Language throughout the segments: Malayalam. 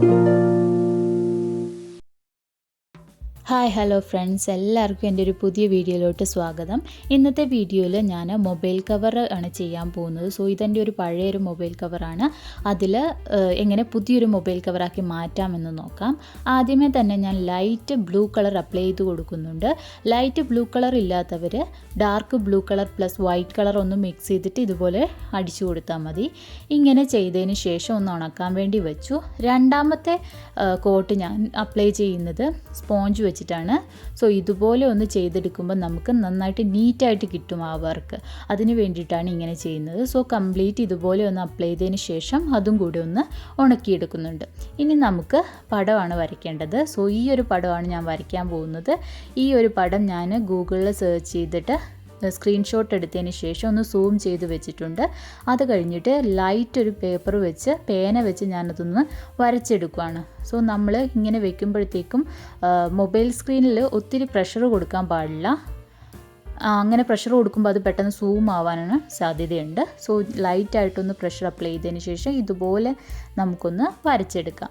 Thank you. Hi hello friends എല്ലാവർക്കും എന്റെ ഒരു പുതിയ വീഡിയോയിലോട്ട് സ്വാഗതം. ഇന്നത്തെ വീഡിയോയിൽ ഞാൻ മൊബൈൽ കവർ ആണ് ചെയ്യാൻ പോകുന്നത്. സോ ഇതെന്റെ ഒരു പഴയൊരു മൊബൈൽ കവറാണ് അതിൽ എങ്ങനെ പുതിയൊരു മൊബൈൽ കവറാക്കി മാറ്റാമെന്ന് നോക്കാം. ആദ്യമേ തന്നെ ഞാൻ ലൈറ്റ് ബ്ലൂ കളർ അപ്ലൈ ചെയ്ത് കൊടുക്കുന്നുണ്ട്. ലൈറ്റ് ബ്ലൂ കളർ ഇല്ലാത്തവർ dark blue colour plus white colour ഒന്ന് മിക്സ് ചെയ്തിട്ട് ഇതുപോലെ അടിച്ചു കൊടുത്താൽ മതി. ഇങ്ങനെ ചെയ്തതിന് ശേഷം ഒന്ന് ഉണക്കാൻ വേണ്ടി വെച്ചു. രണ്ടാമത്തെ കോട്ട് ഞാൻ അപ്ലൈ ചെയ്യുന്നത് സ്പോഞ്ച് വെച്ചിട്ടാണ്. സോ ഇതുപോലെ ഒന്ന് ചെയ്തെടുക്കുമ്പോൾ നമുക്ക് നന്നായിട്ട് നീറ്റായിട്ട് കിട്ടും ആ വർക്ക് അതിന് വേണ്ടിയിട്ടാണ് ഇങ്ങനെ ചെയ്യുന്നത്. സോ കംപ്ലീറ്റ് ഇതുപോലെ ഒന്ന് അപ്ലൈ ചെയ്തതിന് ശേഷം അതും കൂടി ഒന്ന് ഉണക്കിയെടുക്കുന്നുണ്ട്. ഇനി നമുക്ക് പടമാണ് വരയ്ക്കേണ്ടത്. സോ ഈ ഒരു പടമാണ് ഞാൻ വരയ്ക്കാൻ പോകുന്നത്. ഈ ഒരു പടം ഞാൻ ഗൂഗിളിൽ സെർച്ച് ചെയ്തിട്ട് സ്ക്രീൻഷോട്ട് എടുത്തതിന് ശേഷം ഒന്ന് സൂം ചെയ്ത് വെച്ചിട്ടുണ്ട്. അത് കഴിഞ്ഞിട്ട് ലൈറ്റ് ഒരു പേപ്പർ വെച്ച് പേന വെച്ച് ഞാനതൊന്ന് വരച്ചെടുക്കുകയാണ് സോ നമ്മൾ ഇങ്ങനെ വെക്കുമ്പോഴത്തേക്കും മൊബൈൽ സ്ക്രീനിൽ ഒത്തിരി പ്രഷർ കൊടുക്കാൻ പാടില്ല. അങ്ങനെ പ്രഷർ കൊടുക്കുമ്പോൾ അത് പെട്ടെന്ന് സൂം ആവാനാണ് സാധ്യതയുണ്ട്. സോ ലൈറ്റായിട്ടൊന്ന് പ്രഷർ അപ്ലൈ ചെയ്തതിന് ശേഷം ഇതുപോലെ നമുക്കൊന്ന് വരച്ചെടുക്കാം.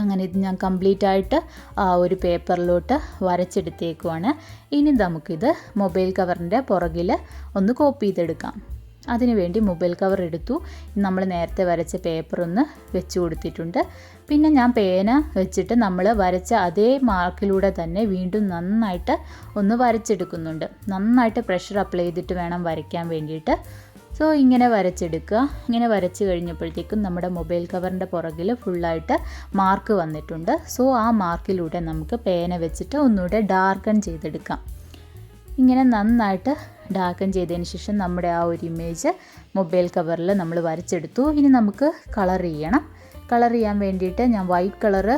അങ്ങനെ ഇത് ഞാൻ കംപ്ലീറ്റ് ആയിട്ട് ആ ഒരു പേപ്പറിലോട്ട് വരച്ചെടുത്തേക്കുവാണ്. ഇനി നമുക്കിത് മൊബൈൽ കവറിന്റെ പുറകിൽ ഒന്ന് കോപ്പി ചെയ്തെടുക്കാം. അതിനുവേണ്ടി മൊബൈൽ കവർ എടുത്തു. നമ്മൾ നേരത്തെ വരച്ച പേപ്പർ ഒന്ന് വെച്ച് കൊടുത്തിട്ടുണ്ട്. പിന്നെ ഞാൻ പേന വെച്ചിട്ട് നമ്മൾ വരച്ച അതേ മാർക്കിലൂടെ തന്നെ വീണ്ടും നന്നായിട്ട് ഒന്ന് വരച്ചെടുക്കുന്നുണ്ട്. നന്നായിട്ട് പ്രഷർ അപ്ലൈ ചെയ്തിട്ട് വേണം വരയ്ക്കാൻ വേണ്ടിയിട്ട്. സോ ഇങ്ങനെ വരച്ചെടുക്കുക. ഇങ്ങനെ വരച്ച് കഴിഞ്ഞപ്പോഴത്തേക്കും നമ്മുടെ മൊബൈൽ കവറിന്റെ പുറകിൽ ഫുള്ളായിട്ട് മാർക്ക് വന്നിട്ടുണ്ട്. സോ ആ മാർക്കിലൂടെ നമുക്ക് പേന വെച്ചിട്ട് ഒന്നുകൂടെ ഡാർക്കൺ ചെയ്തെടുക്കാം. ഇങ്ങനെ നന്നായിട്ട് ഡാർക്കൺ ചെയ്തതിന് ശേഷം നമ്മുടെ ആ ഒരു ഇമേജ് മൊബൈൽ കവറിൽ നമ്മൾ വരച്ചെടുത്തു. ഇനി നമുക്ക് കളർ ചെയ്യണം. കളർ ചെയ്യാൻ വേണ്ടിയിട്ട് ഞാൻ വൈറ്റ് കളറ്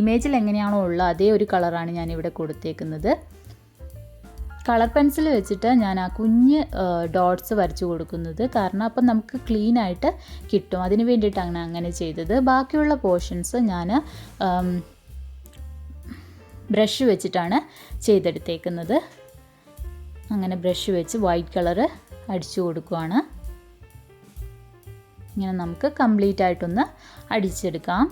ഇമേജിൽ എങ്ങനെയാണോ ഉള്ളത് അതേ ഒരു കളറാണ് ഞാൻ ഇവിടെ കൊടുത്തേക്കുന്നത്. കളർ പെൻസിൽ വെച്ചിട്ട് ഞാൻ ആ കുഞ്ഞ് ഡോട്ട്സ് വരച്ചു കൊടുക്കുന്നത്. കാരണം അപ്പം നമുക്ക് ക്ലീൻ ആയിട്ട് കിട്ടും. അതിന് വേണ്ടിയിട്ടാണ് അങ്ങനെ ചെയ്തത്. ബാക്കിയുള്ള പോർഷൻസ് ഞാൻ ബ്രഷ് വെച്ചിട്ടാണ് ചെയ്തെടുത്തേക്കുന്നത്. അങ്ങനെ ബ്രഷ് വെച്ച് വൈറ്റ് കളറ് അടിച്ചു കൊടുക്കുവാണ്. ഇങ്ങനെ നമുക്ക് കംപ്ലീറ്റ് ആയിട്ടൊന്ന് അടിച്ചെടുക്കാം.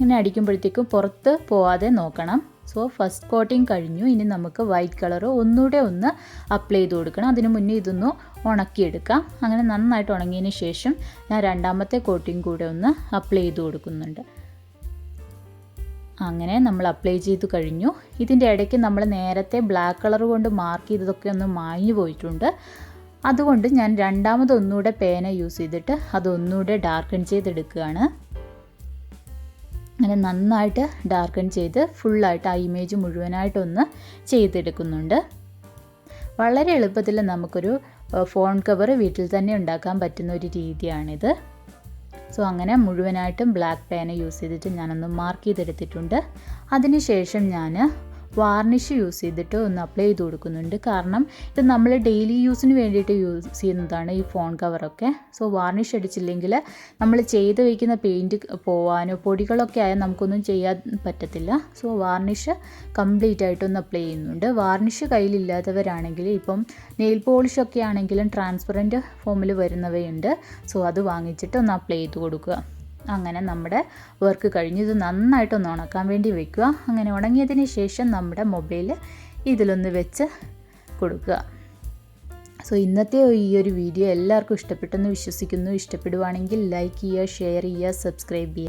ഇങ്ങനെ അടിക്കുമ്പോഴത്തേക്കും പുറത്ത് പോവാതെ നോക്കണം. സോ ഫസ്റ്റ് കോട്ടിങ് കഴിഞ്ഞു. ഇനി നമുക്ക് വൈറ്റ് കളർ ഒന്നുകൂടെ ഒന്ന് അപ്ലൈ ചെയ്ത് കൊടുക്കണം. അതിന് മുന്നേ ഇതൊന്ന് ഉണക്കിയെടുക്കാം. അങ്ങനെ നന്നായിട്ട് ഉണങ്ങിയതിന് ശേഷം ഞാൻ രണ്ടാമത്തെ കോട്ടിങ് കൂടെ ഒന്ന് അപ്ലൈ ചെയ്ത് കൊടുക്കുന്നുണ്ട്. അങ്ങനെ നമ്മൾ അപ്ലൈ ചെയ്ത് കഴിഞ്ഞു. ഇതിന്റെ ഇടയ്ക്ക് നമ്മൾ നേരത്തെ ബ്ലാക്ക് കളർ കൊണ്ട് മാർക്ക് ചെയ്തതൊക്കെ ഒന്ന് മാഞ്ഞു പോയിട്ടുണ്ട്. അതുകൊണ്ട് ഞാൻ രണ്ടാമത് ഒന്നുകൂടെ പേന യൂസ് ചെയ്തിട്ട് അതൊന്നുകൂടെ ഡാർക്കൺ ചെയ്തെടുക്കുകയാണ്. അങ്ങനെ നന്നായിട്ട് ഡാർക്കൺ ചെയ്ത് ഫുള്ളായിട്ട് ആ ഇമേജ് മുഴുവനായിട്ടൊന്ന് ചെയ്തെടുക്കുന്നുണ്ട്. വളരെ എളുപ്പത്തിൽ നമുക്കൊരു ഫോൺ കവർ വീട്ടിൽ തന്നെ ഉണ്ടാക്കാൻ പറ്റുന്ന ഒരു രീതിയാണിത്. സോ അങ്ങനെ മുഴുവനായിട്ടും ബ്ലാക്ക് പേന യൂസ് ചെയ്തിട്ട് ഞാനൊന്ന് മാർക്ക് ചെയ്തെടുത്തിട്ടുണ്ട്. അതിനുശേഷം ഞാൻ വാർണിഷ് യൂസ് ചെയ്തിട്ട് ഒന്ന് അപ്ലൈ ചെയ്ത് കൊടുക്കുന്നുണ്ട്. കാരണം ഇത് നമ്മൾ ഡെയിലി യൂസിന് വേണ്ടിയിട്ട് യൂസ് ചെയ്യുന്നതാണ് ഈ ഫോൺ കവറൊക്കെ. സോ വാർണിഷ് അടിച്ചില്ലെങ്കിൽ നമ്മൾ ചെയ്ത് വയ്ക്കുന്ന പെയിന്റ് പോവാനോ പൊടികളൊക്കെ ആയാൽ നമുക്കൊന്നും ചെയ്യാൻ പറ്റത്തില്ല. സോ വാർണിഷ് കംപ്ലീറ്റ് ആയിട്ടൊന്ന് അപ്ലൈ ചെയ്യുന്നുണ്ട്. വാർണിഷ് കയ്യിലില്ലാത്തവരാണെങ്കിൽ ഇപ്പം നെയിൽ പോളിഷൊക്കെ ആണെങ്കിലും ട്രാൻസ്പെറന്റ് ഫോമിൽ വരുന്നവയുണ്ട്. സോ അത് വാങ്ങിച്ചിട്ട് ഒന്ന് അപ്ലൈ ചെയ്ത് കൊടുക്കുക. അങ്ങനെ നമ്മുടെ വർക്ക് കഴിഞ്ഞ് ഇത് നന്നായിട്ടൊന്ന് ഉണക്കാൻ വേണ്ടി വെക്കുക. അങ്ങനെ ഉണങ്ങിയതിന് ശേഷം നമ്മുടെ മൊബൈൽ ഇതിലൊന്ന് വെച്ച് കൊടുക്കുക. സോ ഇന്നത്തെ ഈ ഒരു വീഡിയോ എല്ലാവർക്കും ഇഷ്ടപ്പെട്ടെന്ന് വിശ്വസിക്കുന്നു. ഇഷ്ടപ്പെടുവാണെങ്കിൽ ലൈക്ക് ചെയ്യുക ഷെയർ ചെയ്യുക സബ്സ്ക്രൈബ് ചെയ്യുക.